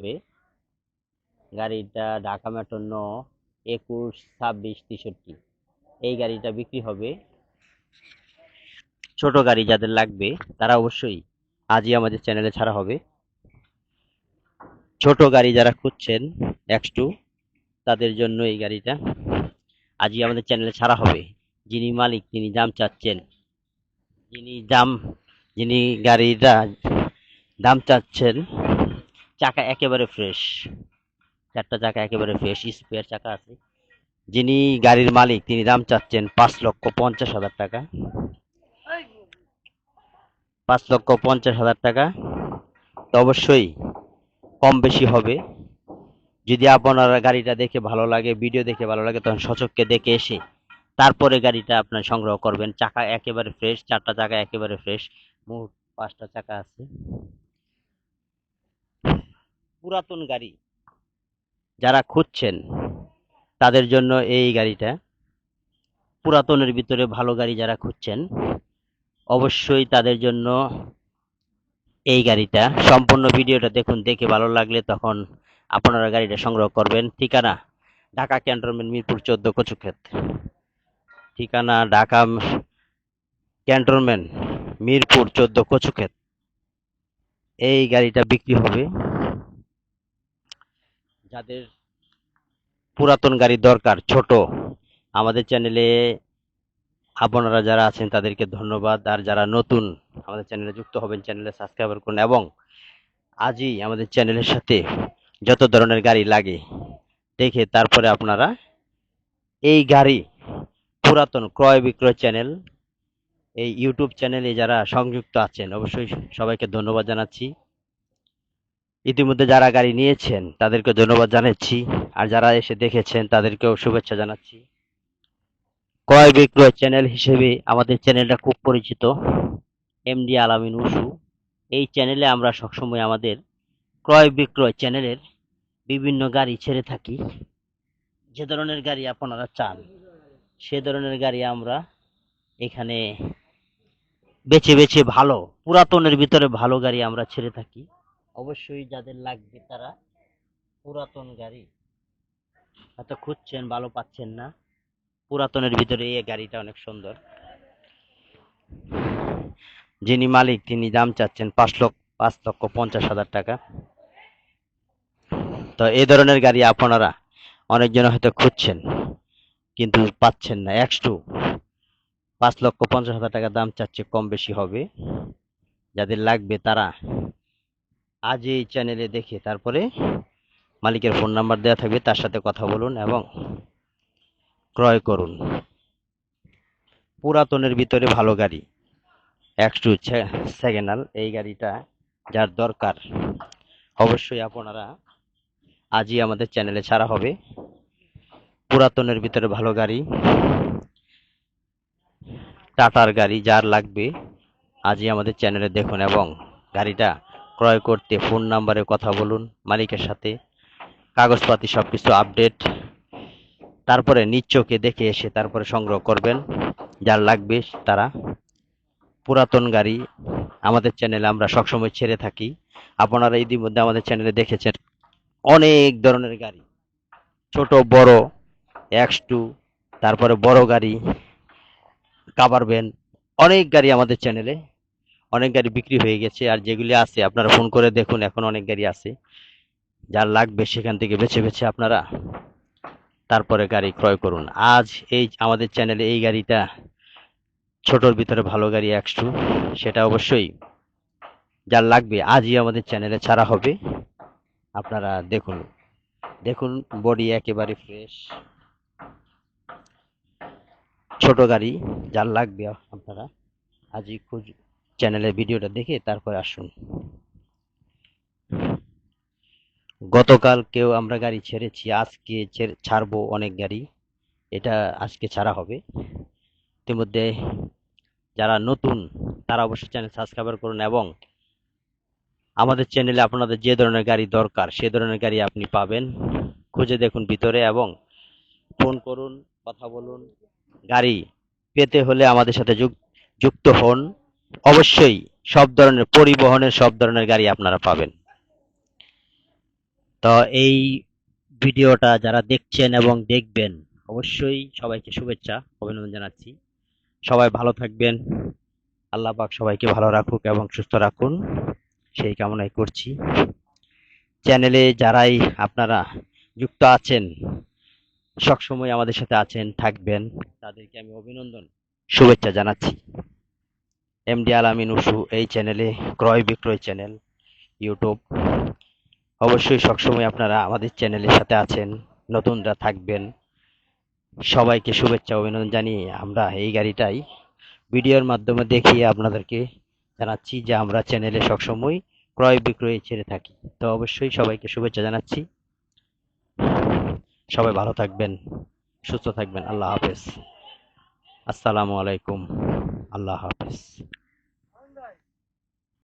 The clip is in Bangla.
থাকবে গাড়িটা ঢাকা মেট্রো ন একুশ ছাব্বিশ তেষট্টি। এই গাড়িটা বিক্রি হবে। ছোট গাড়ি যাদের লাগবে, তারা অবশ্যই আজই আমাদের চ্যানেলে ছাড়া হবে। ছোট গাড়ি যারা খুঁজছেন, এক্স টু, তাদের জন্য এই গাড়িটা আজই আমাদের চ্যানেলে ছাড়া হবে। যিনি মালিক, তিনি দাম চাচ্ছেন। যিনি দাম, যিনি গাড়িটা দাম চাচ্ছেন চাকা একেবারে ফ্রেশ চারটা চাকা একেবারে ফ্রেশ স্পেয়ার চাকা আছে। যিনি গাড়ির মালিক, তিনি দাম চাচ্ছেন পাঁচ লক্ষ পঞ্চাশ হাজার টাকা। পাঁচ লক্ষ পঞ্চাশ হাজার টাকা। তো অবশ্যই কম বেশি হবে। যদি আপনারা গাড়িটা দেখে ভালো লাগে ভিডিও দেখে ভালো লাগে, তখন সচককে দেখে এসে তারপরে গাড়িটা আপনার সংগ্রহ করবেন। চাকা একেবারে ফ্রেশ চারটা চাকা একেবারে ফ্রেশ মোট পাঁচটা চাকা আছে। পুরাতন গাড়ি। যারা খুঁজছেন, তাদের জন্য এই গাড়িটা। পুরাতনের ভিতরে ভালো গাড়ি যারা খুঁজছেন, অবশ্যই তাদের জন্য এই গাড়িটা। সম্পূর্ণ ভিডিওটা দেখুন, দেখে ভালো লাগলে তখন আপনারা গাড়িটা সংগ্রহ করবেন। ঠিকানা, ঢাকা ক্যান্টনমেন্ট মিরপুর চোদ্দ, কচুক্ষেত। ঠিকানা, ঢাকা ক্যান্টনমেন্ট মিরপুর চোদ্দ, কচুক্ষেত। এই গাড়িটা বিক্রি হবে যাদের পুরাতন গাড়ি দরকার, ছোট, আমাদের চ্যানেলে আপনারা যারা আছেন তাদেরকে ধন্যবাদ। আর যারা নতুন, আমাদের চ্যানেলে যুক্ত হবেন চ্যানেলে সাবস্ক্রাইব করুন। এবং আজই আমাদের চ্যানেলের সাথে যত ধরনের গাড়ি লাগে, দেখে তারপরে আপনারা এই গাড়ি, পুরাতন ক্রয় বিক্রয় চ্যানেল এই ইউটিউব চ্যানেলে যারা সংযুক্ত আছেন, অবশ্যই সবাইকে ধন্যবাদ জানাচ্ছি। ইতিমধ্যে যারা গাড়ি নিয়েছেন তাদেরকে ধন্যবাদ জানাচ্ছি। আর যারা এসে দেখেছেন, তাদেরকেও শুভেচ্ছা জানাচ্ছি। ক্রয় বিক্রয় চ্যানেল হিসেবে আমাদের চ্যানেলটা খুব পরিচিত, এমডি আলামিন উসু। এই চ্যানেলে আমরা সবসময় আমাদের ক্রয় বিক্রয় চ্যানেলের বিভিন্ন গাড়ি ছেড়ে থাকি। যে ধরনের গাড়ি আপনারা চান, সে ধরনের গাড়ি আমরা এখানে বেছে বেছে ভালো, পুরাতনের ভিতরে ভালো গাড়ি আমরা ছেড়ে থাকি। অবশ্যই যাদের লাগবে তারা পুরাতন গাড়ি হয়তো খুঁজছেন, ভালো পাচ্ছেন না। পুরাতনের ভিতরে এই গাড়িটা অনেক সুন্দর। যিনি মালিক, তিনি দাম চাচ্ছেন পাঁচ লক্ষ পাঁচ লক্ষ পঞ্চাশ হাজার টাকা। তো এই ধরনের গাড়ি আপনারা অনেকজন হয়তো খুঁজছেন, কিন্তু পাচ্ছেন না। এক্স টু পাঁচ লক্ষ পঞ্চাশ হাজার টাকা দাম চাচ্ছে, কম বেশি হবে। যাদের লাগবে তারা আজ এই চ্যানেলে দেখে তারপরে মালিকের ফোন নাম্বার দেওয়া থাকবে, তার সাথে কথা বলুন এবং ক্রয় করুন। পুরাতনের ভিতরে ভালো গাড়ি এক্স টু সেকেন্ডাল, এই গাড়িটা যার দরকার, অবশ্যই আপনারা আজই আমাদের চ্যানেলে ছাড়া হবে। পুরাতনের ভিতরে ভালো গাড়ি, টাটার গাড়ি যার লাগবে, আজই আমাদের চ্যানেলে দেখুন এবং গাড়িটা ক্রয় করতে ফোন নাম্বারে কথা বলুন, মালিকের সাথে। কাগজপাতি সব কিছু আপডেট। তারপরে নিজ চোখে দেখে এসে তারপরে সংগ্রহ করবেন। যার লাগবে তারা। পুরাতন গাড়ি আমাদের চ্যানেলে আমরা সবসময় ছেড়ে থাকি। আপনারা ইতিমধ্যে আমাদের চ্যানেলে দেখেছেন অনেক ধরনের গাড়ি। ছোট, বড় এক্স টু তারপরে বড় গাড়ি, কাভার ভ্যান, অনেক গাড়ি আমাদের চ্যানেলে অনেক গাড়ি বিক্রি হয়ে গেছে আর যেগুলি আছে, আপনারা ফোন করে দেখুন, এখন অনেক গাড়ি আছে। যার লাগবে সেখান থেকে বেছে বেছে আপনারা তারপরে গাড়ি ক্রয় করুন। আজ এই আমাদের চ্যানেলে এই গাড়িটা, ছোটর ভিতরে ভালো গাড়ি এক্স টু সেটা অবশ্যই যার লাগবে আজই আমাদের চ্যানেলে ছাড়া হবে। আপনারা দেখুন দেখুন বডি একেবারে ফ্রেশ ছোট গাড়ি, যার লাগবে আপনারা আজই খুঁজ চ্যানেলের ভিডিওটা দেখে তারপরে আসুন। গতকাল কেউ আমরা গাড়ি ছেড়েছি, আজকে ছাড়বো অনেক গাড়ি। এটা আজকে ছাড়া হবে। ইতিমধ্যে যারা নতুন, তারা অবশ্যই চ্যানেল সাবস্ক্রাইব করুন এবং আমাদের চ্যানেলে আপনাদের যে ধরনের গাড়ি দরকার, সে ধরনের গাড়ি আপনি পাবেন। খুঁজে দেখুন ভিতরে এবং ফোন করুন, কথা বলুন। গাড়ি পেতে হলে আমাদের সাথে যুক- যুক্ত হন। অবশ্যই সব ধরনের পরিবহনের সব ধরনের গাড়ি আপনারা পাবেন। তো এই ভিডিওটা যারা দেখছেন এবং দেখবেন, অবশ্যই সবাইকে শুভেচ্ছা, অভিনন্দন জানাচ্ছি। সবাই ভালো থাকবেন। আল্লাহ পাক সবাইকে ভালো রাখুক এবং সুস্থ রাখুন। সেই কামনাই করছি। চ্যানেলে যারাই আপনারা যুক্ত আছেন, সবসময় আমাদের সাথে আছেন, থাকবেন, তাদেরকে আমি অভিনন্দন, শুভেচ্ছা জানাচ্ছি। এমডি আলামিন উসু এই চ্যানেলে ক্রয় বিক্রয় চ্যানেল ইউটিউব অবশ্যই সবসময় আপনারা আমাদের চ্যানেলের সাথে আছেন, নতুনরা থাকবেন। সবাইকে শুভেচ্ছা, অভিনন্দন জানিয়ে আমরা এই গাড়িটাই ভিডিওর মাধ্যমে দেখিয়ে আপনাদেরকে জানাচ্ছি যে আমরা চ্যানেলে সবসময় ক্রয় বিক্রয় ছেড়ে থাকি। তো অবশ্যই সবাইকে শুভেচ্ছা জানাচ্ছি। সবাই ভালো থাকবেন, সুস্থ থাকবেন। আল্লাহ হাফেজ। আসসালামু আলাইকুম। আল্লাহ হাফেজ।